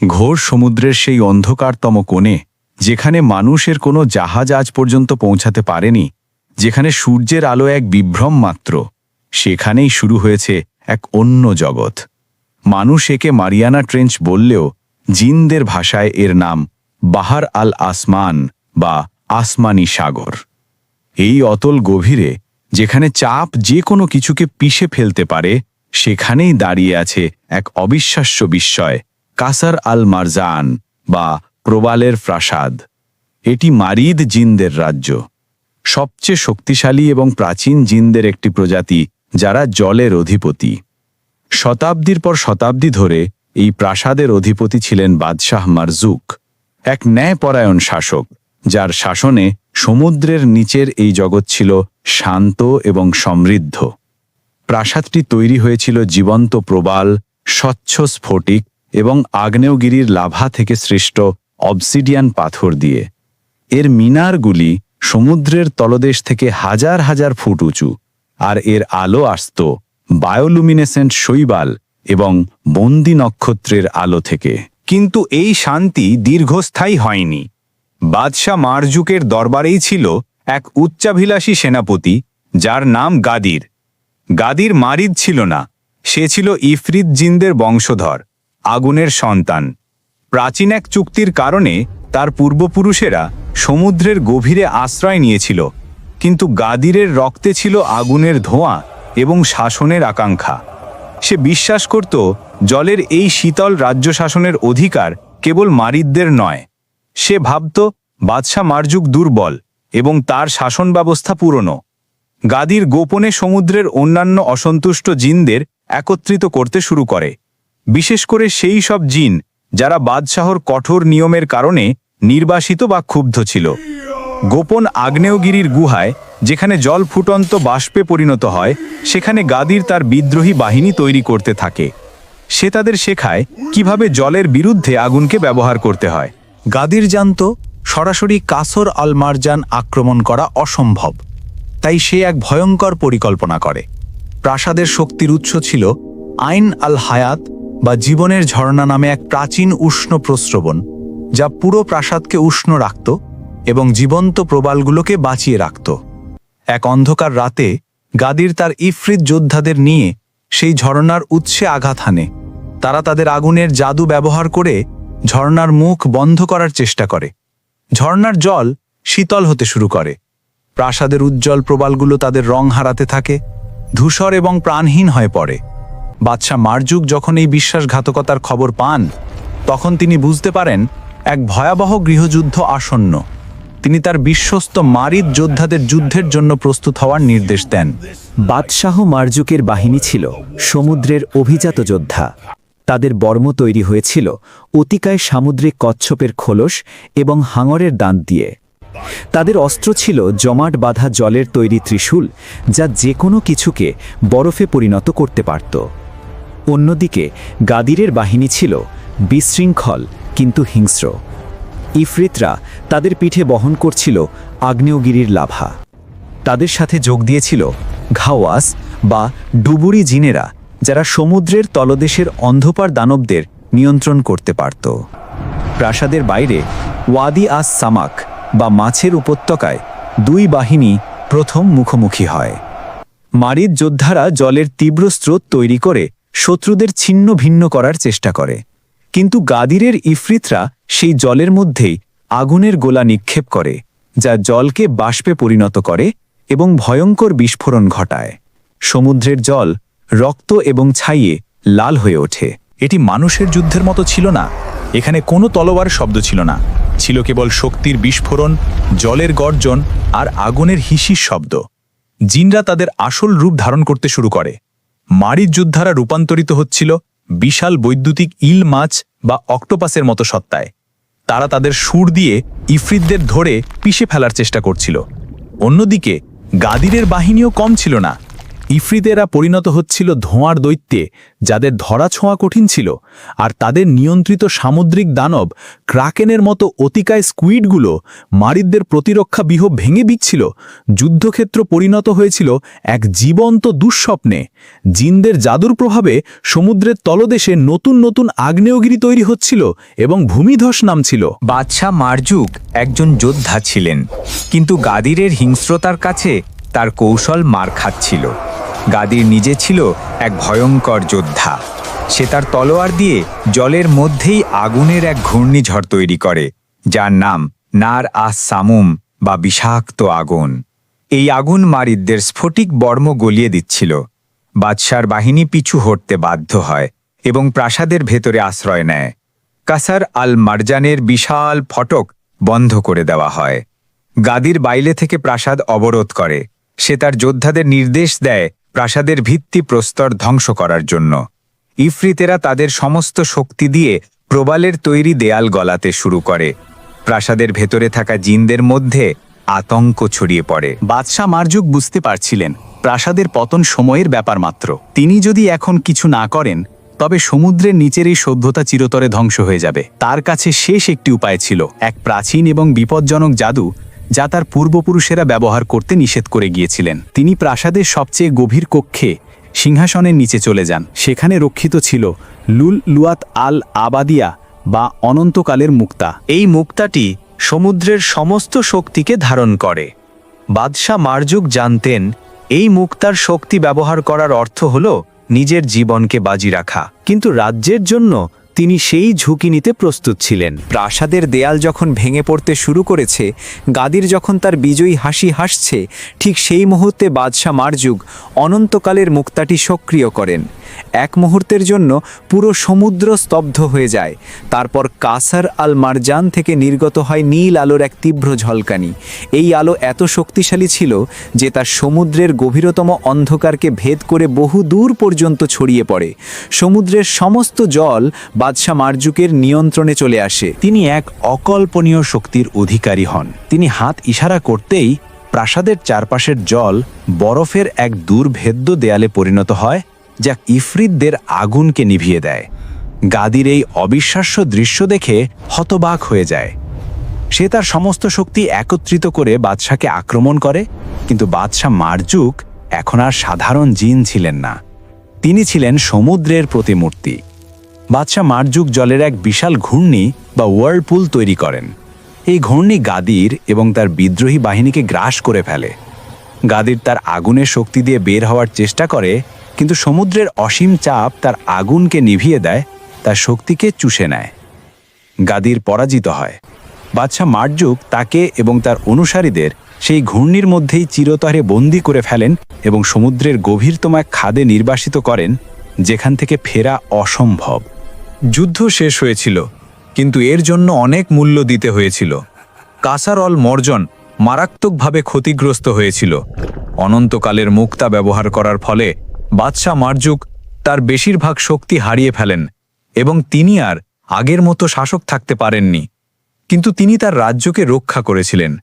ঘোর সমুদ্রের সেই অন্ধকারতম কোণে, যেখানে মানুষের কোনো জাহাজ আজ পর্যন্ত পৌঁছাতে পারেনি, যেখানে সূর্যের আলো এক বিভ্রম মাত্র, সেখানেই শুরু হয়েছে এক অন্য জগৎ। মানুষ একে মারিয়ানা ট্রেঞ্চ বললেও জিনদের ভাষায় এর নাম বাহার আল আসমান বা আসমানি সাগর। এই অতল গভীরে, যেখানে চাপ যে কোনো কিছুকে পিষে ফেলতে পারে, সেখানেই দাঁড়িয়ে আছে এক অবিশ্বাস্য বিস্ময় কাসার আল মারজান বা প্রবালের প্রাসাদ। এটি মারিদ জিনদের রাজ্য। সবচেয়ে শক্তিশালী এবং প্রাচীন জিনদের একটি প্রজাতি, যারা জলের অধিপতি। শতাব্দীর পর শতাব্দী ধরে এই প্রাসাদের অধিপতি ছিলেন বাদশাহ মারজুক, এক ন্যায়পরায়ণ শাসক, যার শাসনে সমুদ্রের নিচের এই জগৎ ছিল শান্ত এবং সমৃদ্ধ। প্রাসাদটি তৈরি হয়েছিল জীবন্ত প্রবাল, স্বচ্ছ স্ফটিক এবং আগ্নেয়গিরির লাভা থেকে সৃষ্ট অবসিডিয়ান পাথর দিয়ে। এর মিনারগুলি সমুদ্রের তলদেশ থেকে হাজার হাজার ফুট উঁচু, আর এর আলো আসত বায়োলুমিনেসেন্ট শৈবাল এবং বন্দি নক্ষত্রের আলো থেকে। কিন্তু এই শান্তি দীর্ঘস্থায়ী হয়নি। বাদশাহ মারজুকের দরবারেই ছিল এক উচ্চাভিলাষী সেনাপতি, যার নাম গাদির। গাদির মারিদ ছিল না, সে ছিল ইফরিত জিনদের বংশধর। আগুনের সন্তান। প্রাচীন এক চুক্তির কারণে তার পূর্বপুরুষেরা সমুদ্রের গভীরে আশ্রয় নিয়েছিল, কিন্তু গাদিরের রক্তে ছিল আগুনের ধোঁয়া এবং শাসনের আকাঙ্ক্ষা। সে বিশ্বাস করত, জলের এই শীতল রাজ্য শাসনের অধিকার কেবল মারিদদের নয়। সে ভাবত, বাদশাহ মারজুক দুর্বল এবং তার শাসন ব্যবস্থা পুরনো। গাদির গোপনে সমুদ্রের অন্যান্য অসন্তুষ্ট জিনদের একত্রিত করতে শুরু করে। বিশেষ করে সেই সব জিন যারা বাদশাহর কঠোর নিয়মের কারণে নির্বাসিত বা ক্ষুব্ধ ছিল। গোপন আগ্নেয়গিরির গুহায়, যেখানে জল ফুটন্ত বাষ্পে পরিণত হয়, সেখানে গাদির তার বিদ্রোহী বাহিনী তৈরি করতে থাকে। সে তাদের শেখায় কীভাবে জলের বিরুদ্ধে আগুনকে ব্যবহার করতে হয়। গাদির জানত, সরাসরি কাসর আল মারজান আক্রমণ করা অসম্ভব। তাই সে এক ভয়ঙ্কর পরিকল্পনা করে। প্রাসাদের শক্তির উৎস ছিল আইন আল হায়াত বা জীবনের ঝর্ণা নামে এক প্রাচীন উষ্ণ প্রস্রবণ, যা পুরো প্রাসাদকে উষ্ণ রাখত এবং জীবন্ত প্রবালগুলোকে বাঁচিয়ে রাখত। এক অন্ধকার রাতে, গাদির তার ইফরিত যোদ্ধাদের নিয়ে সেই ঝর্ণার উৎসে আঘাত হানে। তারা তাদের আগুনের জাদু ব্যবহার করে ঝর্ণার মুখ বন্ধ করার চেষ্টা করে। ঝর্ণার জল শীতল হতে শুরু করে। প্রাসাদের উজ্জ্বল প্রবালগুলো তাদের রং হারাতে থাকে, ধূসর এবং প্রাণহীন হয়ে পড়ে। বাদশাহ মারজুক যখন এই বিশ্বাসঘাতকতার খবর পান, তখন তিনি বুঝতে পারেন এক ভয়াবহ গৃহযুদ্ধ আসন্ন। তিনি তার বিশ্বস্ত মারিদ যোদ্ধাদের যুদ্ধের জন্য প্রস্তুত হওয়ার নির্দেশ দেন। বাদশাহ মারজুকের বাহিনী ছিল সমুদ্রের অভিজাত যোদ্ধা। তাদের বর্ম তৈরি হয়েছিল অতিকায় সামুদ্রিক কচ্ছপের খোলস এবং হাঙরের দাঁত দিয়ে। তাদের অস্ত্র ছিল জমাট বাঁধা জলের তৈরি ত্রিশূল, যা যে কোনো কিছুকে বরফে পরিণত করতে পারত। অন্যদিকে, গাদিরের বাহিনী ছিল বিশৃঙ্খল কিন্তু হিংস্র। ইফরিতরা তাদের পিঠে বহন করছিল আগ্নেয়গিরির লাভা। তাদের সাথে যোগ দিয়েছিল ঘাওয়াস বা ডুবুরি জিনেরা, যারা সমুদ্রের তলদেশের অন্ধকার দানবদের নিয়ন্ত্রণ করতে পারত। প্রাসাদের বাইরে ওয়াদি আস সামাক বা মাছের উপত্যকায় দুই বাহিনী প্রথম মুখোমুখি হয়। মারিদ যোদ্ধারা জলের তীব্র স্রোত তৈরি করে শত্রুদের ছিন্ন ভিন্ন করার চেষ্টা করে। কিন্তু গাদিরের ইফরিতরা সেই জলের মধ্যেই আগুনের গোলা নিক্ষেপ করে, যা জলকে বাষ্পে পরিণত করে এবং ভয়ঙ্কর বিস্ফোরণ ঘটায়। সমুদ্রের জল রক্ত এবং ছাইয়ে লাল হয়ে ওঠে। এটি মানুষের যুদ্ধের মতো ছিল না। এখানে কোনো তলোয়ার শব্দ ছিল না। ছিল কেবল শক্তির বিস্ফোরণ, জলের গর্জন আর আগুনের হিসির শব্দ। জিনরা তাদের আসল রূপ ধারণ করতে শুরু করে। মারির যোদ্ধারা রূপান্তরিত হচ্ছিল বিশাল বৈদ্যুতিক ইল মাছ বা অক্টোপাসের মতো সত্তায়। তারা তাদের সুর দিয়ে ইফরিতদের ধরে পিষে ফেলার চেষ্টা করছিল। অন্যদিকে গাদিরের বাহিনীও কম ছিল না। ইফরিতেরা পরিণত হচ্ছিল ধোঁয়ার দৈত্যে, যাদের ধরা ছোঁয়া কঠিন ছিল, আর তাদের নিয়ন্ত্রিত সামুদ্রিক দানব ক্রাকেনের মতো অতিকায় স্কুইডগুলো মারিদদের প্রতিরক্ষা বিহ ভেঙে দিচ্ছিল, যুদ্ধক্ষেত্র পরিণত হয়েছিল এক জীবন্ত দুঃস্বপ্নে, জিনদের জাদুর প্রভাবে সমুদ্রের তলদেশে নতুন নতুন আগ্নেয়গিরি তৈরি হচ্ছিল এবং ভূমিধস নামছিল। বাদশাহ মারজুক একজন যোদ্ধা ছিলেন, কিন্তু গাদিরের হিংস্রতার কাছে তার কৌশল মার খাচ্ছিল। গাদির নিজে ছিল এক ভয়ঙ্কর যোদ্ধা। সে তার তলোয়ার দিয়ে জলের মধ্যেই আগুনের এক ঘূর্ণিঝড় তৈরি করে, যার নাম নার আস সামুম বা বিষাক্ত আগুন। এই আগুন মারিদদের স্ফটিক বর্ম গলিয়ে দিচ্ছিল। বাদশার বাহিনী পিছু হটতে বাধ্য হয় এবং প্রাসাদের ভেতরে আশ্রয় নেয়। কাসার আল মারজানের বিশাল ফটক বন্ধ করে দেওয়া হয়। গাদির বাইলে থেকে প্রাসাদ অবরোধ করে। সে তার যোদ্ধাদের নির্দেশ দেয় প্রাসাদের ভিত্তি প্রস্তর ধ্বংস করার জন্য। ইফরিতেরা তাদের সমস্ত শক্তি দিয়ে প্রবালের তৈরি দেয়াল গলাতে শুরু করে। প্রাসাদের ভেতরে থাকা জিনদের মধ্যে আতঙ্ক ছড়িয়ে পড়ে। বাদশাহ মারজুক বুঝতে পারছিলেন, প্রাসাদের পতন সময়ের ব্যাপার মাত্র। তিনি যদি এখন কিছু না করেন, তবে সমুদ্রের নিচের এই সভ্যতা চিরতরে ধ্বংস হয়ে যাবে। তার কাছে শেষ একটি উপায় ছিল, এক প্রাচীন এবং বিপজ্জনক জাদু যা তার পূর্বপুরুষেরা ব্যবহার করতে নিষেধ করে গিয়েছিলেন। তিনি প্রাসাদের সবচেয়ে গভীর কক্ষে সিংহাসনের নিচে চলে যান। সেখানে রক্ষিত ছিল লুল লুয়াত আল আবাদিয়া বা অনন্তকালের মুক্তা। এই মুক্তাটি সমুদ্রের সমস্ত শক্তিকে ধারণ করে। বাদশাহ মারজুক জানতেন এই মুক্তার শক্তি ব্যবহার করার অর্থ হল নিজের জীবনকে বাজি রাখা। কিন্তু রাজ্যের জন্য তিনি সেই ঝুঁকি নিতে প্রস্তুত ছিলেন। প্রাসাদের দেয়াল যখন ভেঙে পড়তে শুরু করেছে, গাদির যখন তার বিজয়ী হাসি হাসছে, ঠিক সেই মুহূর্তে বাদশাহ মারজুগ অনন্তকালের মুক্তাটি সক্রিয় করেন। এক মুহূর্তের জন্য পুরো সমুদ্র স্তব্ধ হয়ে যায়। তারপর কাসার আল মারজান থেকে নির্গত হয় নীল আলোর এক তীব্র ঝলকানি। এই আলো এত শক্তিশালী ছিল যে তার সমুদ্রের গভীরতম অন্ধকারকে ভেদ করে বহু দূর পর্যন্ত ছড়িয়ে পড়ে। সমুদ্রের সমস্ত জল বাদশাহ মারজুকের নিয়ন্ত্রণে চলে আসে। তিনি এক অকল্পনীয় শক্তির অধিকারী হন। তিনি হাত ইশারা করতেই প্রাসাদের চারপাশের জল বরফের এক দুর্ভেদ্য দেয়ালে পরিণত হয়, যা ইফরিতদের আগুনকে নিভিয়ে দেয়। গাদির এই অবিশ্বাস্য দৃশ্য দেখে হতবাক হয়ে যায়। সে তার সমস্ত শক্তি একত্রিত করে বাদশাকে আক্রমণ করে, কিন্তু বাদশাহ মারজুক এখন আর সাধারণ জিন ছিলেন না। তিনি ছিলেন সমুদ্রের প্রতিমূর্তি। বাদশাহ মারজুক জলের এক বিশাল ঘূর্ণি বা ওয়ার্লপুল তৈরি করেন। এই ঘূর্ণি গাদির এবং তার বিদ্রোহী বাহিনীকে গ্রাস করে ফেলে। গাদির তার আগুনের শক্তি দিয়ে বের হওয়ার চেষ্টা করে, কিন্তু সমুদ্রের অসীম চাপ তার আগুনকে নিভিয়ে দেয়, তার শক্তিকে চুষে নেয়। গাদির পরাজিত হয়। বাদশাহ মারজুক তাকে এবং তার অনুসারীদের সেই ঘূর্ণির মধ্যেই চিরতরে বন্দি করে ফেলেন এবং সমুদ্রের গভীরতম এক খাদে নির্বাসিত করেন, যেখান থেকে ফেরা অসম্ভব। যুদ্ধ শেষ হয়েছিল, কিন্তু এর জন্য অনেক মূল্য দিতে হয়েছিল। কাসারল মর্জন মারাত্মকভাবে ক্ষতিগ্রস্ত হয়েছিল। অনন্তকালের মুক্তা ব্যবহার করার ফলে বাদশাহ মারজুক তার বেশিরভাগ শক্তি হারিয়ে ফেলেন এবং তিনি আর আগের মতো শাসক থাকতে পারেননি। কিন্তু তিনি তার রাজ্যকে রক্ষা করেছিলেন।